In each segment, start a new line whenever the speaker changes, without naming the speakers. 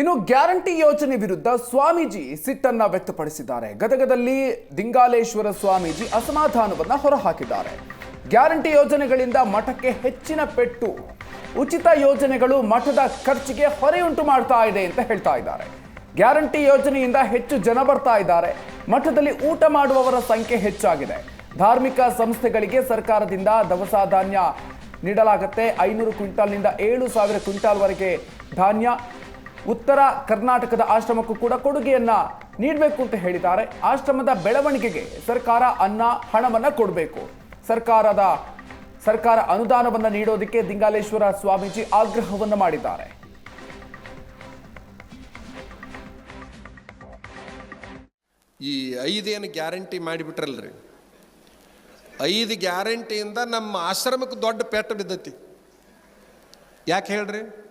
ಇನ್ನು ಗ್ಯಾರಂಟಿ ಯೋಜನೆ ವಿರುದ್ಧ ಸ್ವಾಮೀಜಿ ಸಿಟ್ಟನ್ನ ವ್ಯಕ್ತಪಡಿಸಿದ್ದಾರೆ. ಗದಗದಲ್ಲಿ ದಿಂಗಾಲೇಶ್ವರ ಸ್ವಾಮೀಜಿ ಅಸಮಾಧಾನವನ್ನ ಹೊರಹಾಕಿದ್ದಾರೆ. ಗ್ಯಾರಂಟಿ ಯೋಜನೆಗಳಿಂದ ಮಠಕ್ಕೆ ಹೆಚ್ಚಿನ ಪೆಟ್ಟು, ಉಚಿತ ಯೋಜನೆಗಳು ಮಠದ ಖರ್ಚಿಗೆ ಹೊರೆಯುಂಟು ಮಾಡ್ತಾ ಇದೆ ಅಂತ ಹೇಳ್ತಾ ಇದ್ದಾರೆ. ಗ್ಯಾರಂಟಿ ಯೋಜನೆಯಿಂದ ಹೆಚ್ಚು ಜನ ಬರ್ತಾ ಇದ್ದಾರೆ. ಮಠದಲ್ಲಿ ಊಟ ಮಾಡುವವರ ಸಂಖ್ಯೆ ಹೆಚ್ಚಾಗಿದೆ. ಧಾರ್ಮಿಕ ಸಂಸ್ಥೆಗಳಿಗೆ ಸರ್ಕಾರದಿಂದ ದವಸ ಧಾನ್ಯ ನೀಡಲಾಗುತ್ತೆ. ಐನೂರು ಕ್ವಿಂಟಾಲ್ನಿಂದ ಏಳು ಸಾವಿರ ಕ್ವಿಂಟಾಲ್ವರೆಗೆ ಧಾನ್ಯ ಉತ್ತರ ಕರ್ನಾಟಕದ ಆಶ್ರಮಕ್ಕೂ ಕೂಡ ಕೊಡುಗೆಯನ್ನ ನೀಡಬೇಕು ಅಂತ ಹೇಳಿದ್ದಾರೆ. ಆಶ್ರಮದ ಬೆಳವಣಿಗೆಗೆ ಸರ್ಕಾರ ಅನ್ನ, ಹಣವನ್ನ ಕೊಡಬೇಕು. ಸರ್ಕಾರದ, ಸರ್ಕಾರ ಅನುದಾನವನ್ನ ನೀಡೋದಕ್ಕೆ ದಿಂಗಾಲೇಶ್ವರ ಸ್ವಾಮೀಜಿ ಆಗ್ರಹವನ್ನು ಮಾಡಿದ್ದಾರೆ.
ಈ ಐದೇನು ಗ್ಯಾರಂಟಿ ಮಾಡಿಬಿಟ್ರಲ್ರಿ? ಐದು ಗ್ಯಾರಂಟಿಯಿಂದ ನಮ್ಮ ಆಶ್ರಮಕ್ಕೆ ದೊಡ್ಡ ಪೆಟ್ಟ ಬಿದ್ದೈತಿ. ಯಾಕೆ ಹೇಳ್ರಿ?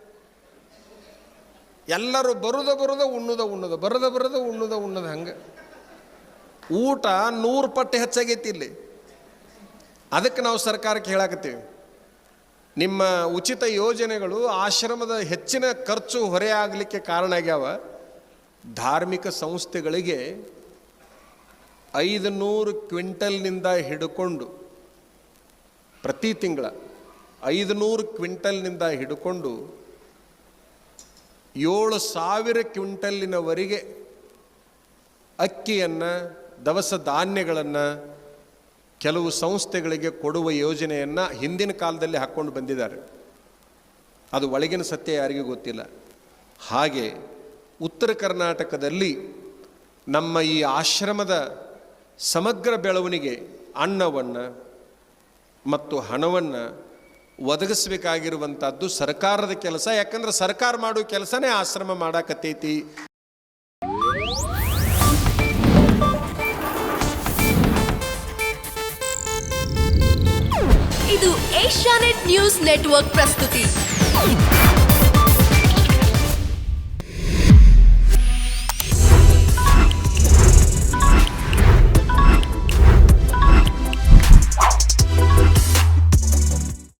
ಎಲ್ಲರೂ ಬರುದ ಬರುದ, ಉಣ್ಣುದ ಉಣ್ಣುದ, ಬರದ ಬರದ ಉಣ್ಣುದ ಉಣ್ಣದ ಹಂಗೆ. ಊಟ ನೂರು ಪಟ್ಟು ಹೆಚ್ಚಾಗೈತಿ ಇಲ್ಲಿ. ಅದಕ್ಕೆ ನಾವು ಸರ್ಕಾರಕ್ಕೆ ಹೇಳಾಕತ್ತೀವಿ. ನಿಮ್ಮ ಉಚಿತ ಯೋಜನೆಗಳು ಆಶ್ರಮದ ಹೆಚ್ಚಿನ ಖರ್ಚು ಹೊರೆ ಆಗಲಿಕ್ಕೆ ಕಾರಣ ಆಗ್ಯಾವ. ಧಾರ್ಮಿಕ ಸಂಸ್ಥೆಗಳಿಗೆ ಐದು ನೂರು ಕ್ವಿಂಟಲ್ನಿಂದ ಹಿಡ್ಕೊಂಡು ಪ್ರತಿ ತಿಂಗಳ ಐದು ನೂರು ಕ್ವಿಂಟಲ್ನಿಂದ ಹಿಡ್ಕೊಂಡು ಏಳು ಸಾವಿರ ಕ್ವಿಂಟಲ್ಲಿನವರೆಗೆ ಅಕ್ಕಿಯನ್ನು, ದವಸ ಧಾನ್ಯಗಳನ್ನು ಕೆಲವು ಸಂಸ್ಥೆಗಳಿಗೆ ಕೊಡುವ ಯೋಜನೆಯನ್ನು ಹಿಂದಿನ ಕಾಲದಲ್ಲಿ ಹಾಕ್ಕೊಂಡು ಬಂದಿದ್ದಾರೆ. ಅದು ಒಳಗಿನ ಸತ್ಯ ಯಾರಿಗೂ ಗೊತ್ತಿಲ್ಲ. ಹಾಗೆ ಉತ್ತರ ಕರ್ನಾಟಕದಲ್ಲಿ ನಮ್ಮ ಈ ಆಶ್ರಮದ ಸಮಗ್ರ ಬೆಳವಣಿಗೆ, ಅನ್ನವನ್ನು ಮತ್ತು ಹಣವನ್ನು ಒದಗಿಸಬೇಕಾಗಿರುವಂಥದ್ದು ಸರ್ಕಾರದ ಕೆಲಸ. ಯಾಕಂದ್ರೆ ಸರ್ಕಾರ ಮಾಡೋ ಕೆಲಸನೇ ಆಶ್ರಮ ಮಾಡಾಕತ್ತೈತಿ.
ಇದು ಏಷ್ಯಾನೆಟ್ ನ್ಯೂಸ್ ನೆಟ್ವರ್ಕ್ ಪ್ರಸ್ತುತಿ.